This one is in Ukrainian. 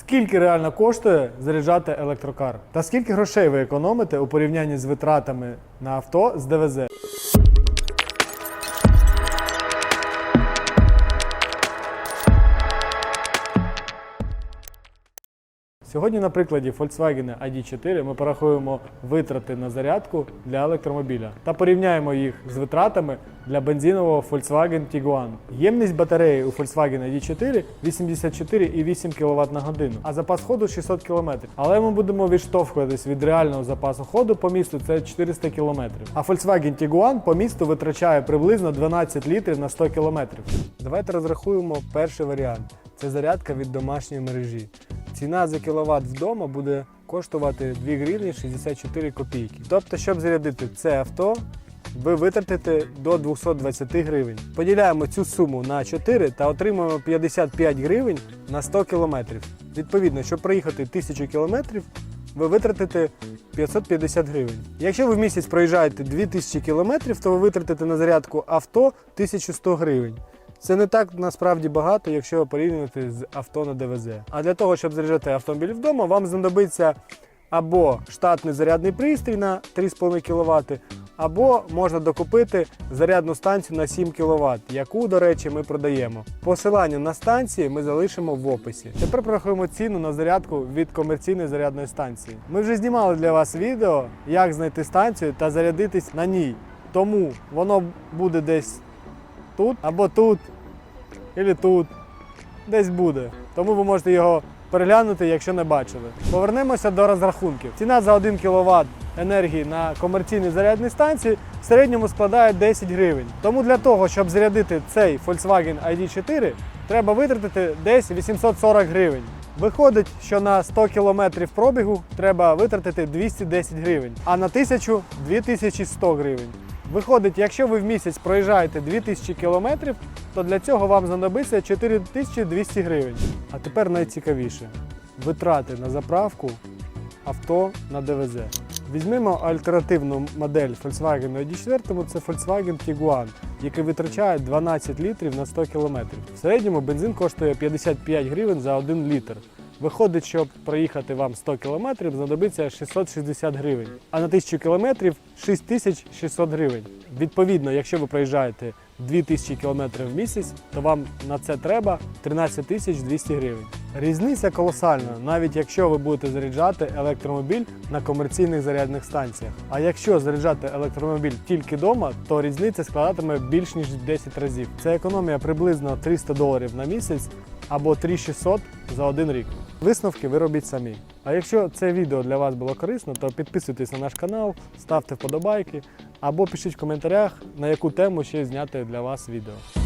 Скільки реально коштує заряджати електрокар? Та скільки грошей ви економите у порівнянні з витратами на авто з ДВЗ? Сьогодні на прикладі Volkswagen ID4 ми порахуємо витрати на зарядку для електромобіля та порівняємо їх з витратами для бензинового Volkswagen Tiguan. Ємність батареї у Volkswagen ID4 84,8 кВт на годину, а запас ходу 600 км. Але ми будемо відштовхуватись від реального запасу ходу по місту це 400 км. А Volkswagen Tiguan по місту витрачає приблизно 12 літрів на 100 км. Давайте розрахуємо перший варіант. Це зарядка від домашньої мережі. Ціна за кіловат вдома буде коштувати 2 гривні 64 копійки. Тобто, щоб зарядити це авто, ви витратите до 220 гривень. Поділяємо цю суму на 4 та отримаємо 55 гривень на 100 кілометрів. Відповідно, щоб проїхати 1000 кілометрів, ви витратите 550 гривень. Якщо ви в місяць проїжджаєте 2000 кілометрів, то ви витратите на зарядку авто 1100 гривень. Це не так насправді багато, якщо порівнювати з авто на ДВЗ. А для того, щоб заряджати автомобіль вдома, вам знадобиться або штатний зарядний пристрій на 3,5 кВт, або можна докупити зарядну станцію на 7 кВт, яку, до речі, ми продаємо. Посилання на станції ми залишимо в описі. Тепер порахуємо ціну на зарядку від комерційної зарядної станції. Ми вже знімали для вас відео, як знайти станцію та зарядитись на ній. Тому воно буде десь тут або тут, або тут. Десь буде. Тому ви можете його переглянути, якщо не бачили. Повернемося до розрахунків. Ціна за 1 кВт енергії на комерційній зарядній станції в середньому складає 10 гривень. Тому для того, щоб зарядити цей Volkswagen ID4, треба витратити десь 840 гривень. Виходить, що на 100 км пробігу треба витратити 210 гривень, а на 1000 – 2100 гривень. Виходить, якщо ви в місяць проїжджаєте 2000 км, то для цього вам знадобиться 4200 гривень. А тепер найцікавіше витрати на заправку авто на ДВЗ. Візьмемо альтернативну модель Volkswagen ID4, це Volkswagen Tiguan, який витрачає 12 літрів на 100 км. В середньому бензин коштує 55 гривень за 1 літр. Виходить, щоб проїхати вам 100 км, знадобиться 660 гривень, а на 1000 км 6600 гривень. Відповідно, якщо ви проїжджаєте 2000 км в місяць, то вам на це треба 13 200 гривень. Різниця колосальна, навіть якщо ви будете заряджати електромобіль на комерційних зарядних станціях. А якщо заряджати електромобіль тільки вдома, то різниця складатиме більш ніж в 10 разів. Це економія приблизно 300 доларів на місяць або 3600 за один рік. Висновки ви робіть самі. А якщо це відео для вас було корисно, то підписуйтесь на наш канал, ставте вподобайки або пишіть в коментарях, на яку тему ще зняти для вас відео.